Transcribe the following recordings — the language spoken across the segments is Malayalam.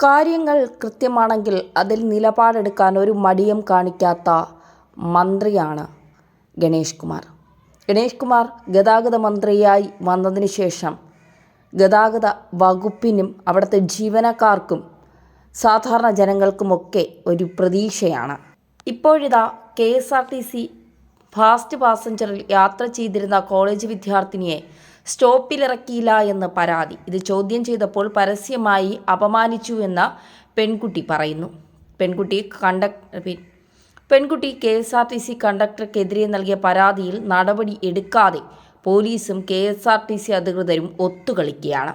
കാര്യങ്ങൾ കൃത്യമാണെങ്കിൽ അതിൽ നിലപാടെടുക്കാൻ ഒരു മടിയും കാണിക്കാത്ത മന്ത്രിയാണ് ഗണേഷ് കുമാർ. ഗണേഷ് കുമാർ ഗതാഗത മന്ത്രിയായി വന്നതിന് ശേഷം ഗതാഗത വകുപ്പിനും അവിടുത്തെ ജീവനക്കാർക്കും സാധാരണ ജനങ്ങൾക്കുമൊക്കെ ഒരു പ്രതീക്ഷയാണ്. ഇപ്പോഴിതാ K S R T C fast പാസഞ്ചറിൽ യാത്ര ചെയ്തിരുന്ന കോളേജ് വിദ്യാർത്ഥിനിയെ സ്റ്റോപ്പിലിറക്കിയില്ല എന്ന് പരാതി. ഇത് ചോദ്യം ചെയ്തപ്പോൾ പരസ്യമായി അപമാനിച്ചു എന്ന പെൺകുട്ടി പറയുന്നു. പെൺകുട്ടി കണ്ടക്ട് പെൺകുട്ടി K S R T C കണ്ടക്ടർക്കെതിരെ നൽകിയ പരാതിയിൽ നടപടി എടുക്കാതെ പോലീസും K S R T C അധികൃതരും ഒത്തുകളിക്കുകയാണ്.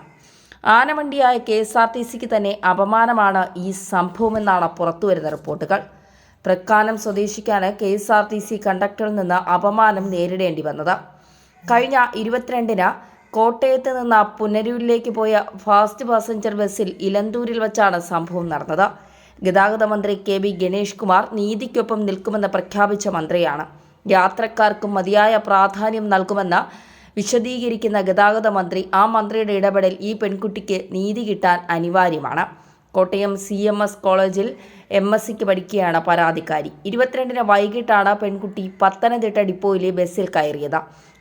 ആനവണ്ടിയായ കെ എസ് ആർ ടി സിക്ക് തന്നെ അപമാനമാണ് ഈ സംഭവമെന്നാണ് പുറത്തുവരുന്ന റിപ്പോർട്ടുകൾ. Prakkanam സ്വദേശിക്കാണ് K S R T C കണ്ടക്ടറിൽ നിന്ന് അപമാനം നേരിടേണ്ടി വന്നത്. കഴിഞ്ഞ ഇരുപത്തിരണ്ടിന് കോട്ടയത്ത് നിന്ന് പുനരൂരിലേക്ക് പോയ ഫാസ്റ്റ് പാസഞ്ചർ ബസ്സിൽ ഇലന്തൂരിൽ വച്ചാണ് സംഭവം നടന്നത്. ഗതാഗത മന്ത്രി കെ ബി ഗണേഷ് കുമാർ നീതിക്കൊപ്പം നിൽക്കുമെന്ന് പ്രഖ്യാപിച്ച മന്ത്രിയാണ്. യാത്രക്കാർക്കും മതിയായ പ്രാധാന്യം നൽകുമെന്ന് വിശദീകരിക്കുന്ന ഗതാഗത മന്ത്രി ആ മന്ത്രിയുടെ ഇടപെടൽ ഈ പെൺകുട്ടിക്ക് നീതി കിട്ടാൻ അനിവാര്യമാണ്. കോട്ടയം സി എം എസ് കോളേജിൽ എം എസ് സിക്ക് പഠിക്കുകയാണ് പരാതിക്കാരി. ഇരുപത്തിരണ്ടിന് വൈകിട്ടാണ് പെൺകുട്ടി പത്തനംതിട്ട ഡിപ്പോയിലെ ബസ്സിൽ കയറിയത്.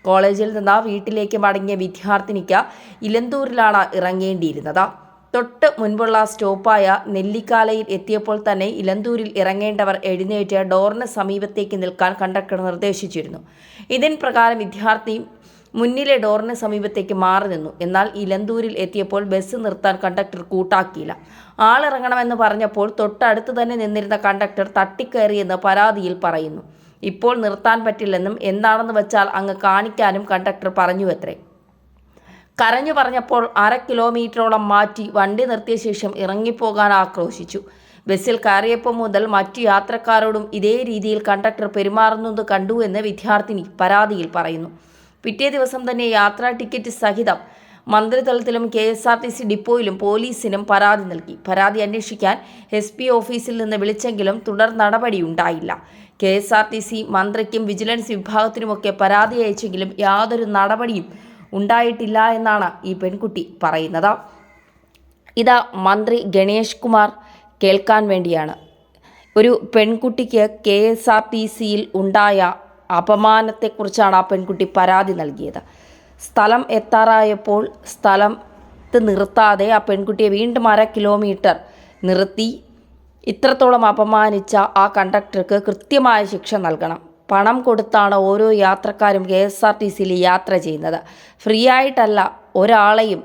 കോളേജിൽ നിന്ന് വീട്ടിലേക്ക് മടങ്ങിയ വിദ്യാർത്ഥിനിക്ക് ഇലന്തൂരിലാണ് ഇറങ്ങേണ്ടിയിരുന്നത്. തൊട്ട് മുൻപുള്ള സ്റ്റോപ്പായ നെല്ലിക്കാലയിൽ എത്തിയപ്പോൾ തന്നെ ഇലന്തൂരിൽ ഇറങ്ങേണ്ടവർ എഴുന്നേറ്റ് ഡോറിന് സമീപത്തേക്ക് നിൽക്കാൻ കണ്ടക്ടർ നിർദ്ദേശിച്ചിരുന്നു. ഇതിൻ പ്രകാരം വിദ്യാർത്ഥി മുന്നിലെ ഡോറിന് സമീപത്തേക്ക് മാറി നിന്നു. എന്നാൽ ഇലന്തൂരിൽ എത്തിയപ്പോൾ ബസ് നിർത്താൻ കണ്ടക്ടർ കൂട്ടാക്കിയില്ല. ആളിറങ്ങണമെന്ന് പറഞ്ഞപ്പോൾ തൊട്ടടുത്ത് തന്നെ നിന്നിരുന്ന കണ്ടക്ടർ തട്ടിക്കയറിയെന്ന് പരാതിയിൽ പറയുന്നു. ഇപ്പോൾ നിർത്താൻ പറ്റില്ലെന്നും എന്താണെന്ന് വെച്ചാൽ അങ്ങ് കാണിക്കാനും കണ്ടക്ടർ പറഞ്ഞു അത്രേ കരഞ്ഞു പറഞ്ഞപ്പോൾ അര കിലോമീറ്ററോളം മാറ്റി വണ്ടി നിർത്തിയ ശേഷം ഇറങ്ങിപ്പോകാൻ ആക്രോശിച്ചു. ബസ്സിൽ കയറിയപ്പോൾ മുതൽ മറ്റു യാത്രക്കാരോടും ഇതേ രീതിയിൽ കണ്ടക്ടർ പെരുമാറുന്നത് കണ്ടു എന്ന് വിദ്യാർത്ഥിനി പരാതിയിൽ പറയുന്നു. പിറ്റേ ദിവസം തന്നെ യാത്രാ ടിക്കറ്റ് സഹിതം മന്ത്രിതലത്തിലും K S R T C ഡിപ്പോയിലും പോലീസിനും പരാതി നൽകി. പരാതി അന്വേഷിക്കാൻ എസ് പി ഓഫീസിൽ നിന്ന് വിളിച്ചെങ്കിലും തുടർ നടപടി ഉണ്ടായില്ല K S R T C മന്ത്രിക്കും വിജിലൻസ് വിഭാഗത്തിനുമൊക്കെ പരാതി അയച്ചെങ്കിലും യാതൊരു നടപടിയും ഉണ്ടായിട്ടില്ല എന്നാണ് ഈ പെൺകുട്ടി പറയുന്നത്. ഇതാ മന്ത്രി ഗണേഷ് കുമാർ കേൾക്കാൻ വേണ്ടിയാണ്. ഒരു പെൺകുട്ടിക്ക് കെ എസ് ആർ ടി സിയിൽ ഉണ്ടായ അപമാനത്തെക്കുറിച്ചാണ് ആ പെൺകുട്ടി പരാതി നൽകിയത്. സ്ഥലം എത്താറായപ്പോൾ സ്ഥലത്ത് നിർത്താതെ ആ പെൺകുട്ടിയെ വീണ്ടും അര കിലോമീറ്റർ നിർത്തി ഇത്രത്തോളം അപമാനിച്ച ആ കണ്ടക്ടർക്ക് കൃത്യമായ ശിക്ഷ നൽകണം. പണം കൊടുത്താണ് ഓരോ യാത്രക്കാരും കെ എസ് ആർ ടി സിയിൽ യാത്ര ചെയ്യുന്നത്. ഫ്രീ ആയിട്ടല്ല ഒരാളെയും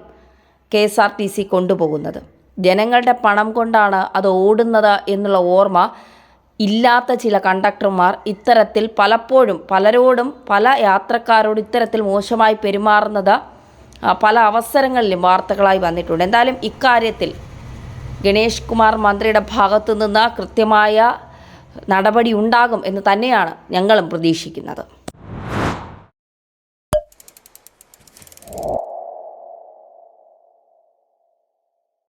K S R T C കൊണ്ടുപോകുന്നത്. ജനങ്ങളുടെ പണം കൊണ്ടാണ് അത് ഓടുന്നത് എന്നുള്ള ഓർമ്മ ഇല്ലാത്ത ചില കണ്ടക്ടർമാർ ഇത്തരത്തിൽ പലപ്പോഴും പലരോടും പല യാത്രക്കാരോടും ഇത്തരത്തിൽ മോശമായി പെരുമാറുന്നത് പല അവസരങ്ങളിലും വാർത്തകളായി വന്നിട്ടുണ്ട്. എന്തായാലും ഇക്കാര്യത്തിൽ ഗണേഷ് കുമാർ മന്ത്രിയുടെ ഭാഗത്തു നിന്ന് കൃത്യമായ നടപടി ഉണ്ടാകും എന്ന് തന്നെയാണ് ഞങ്ങളും പ്രതീക്ഷിക്കുന്നത്.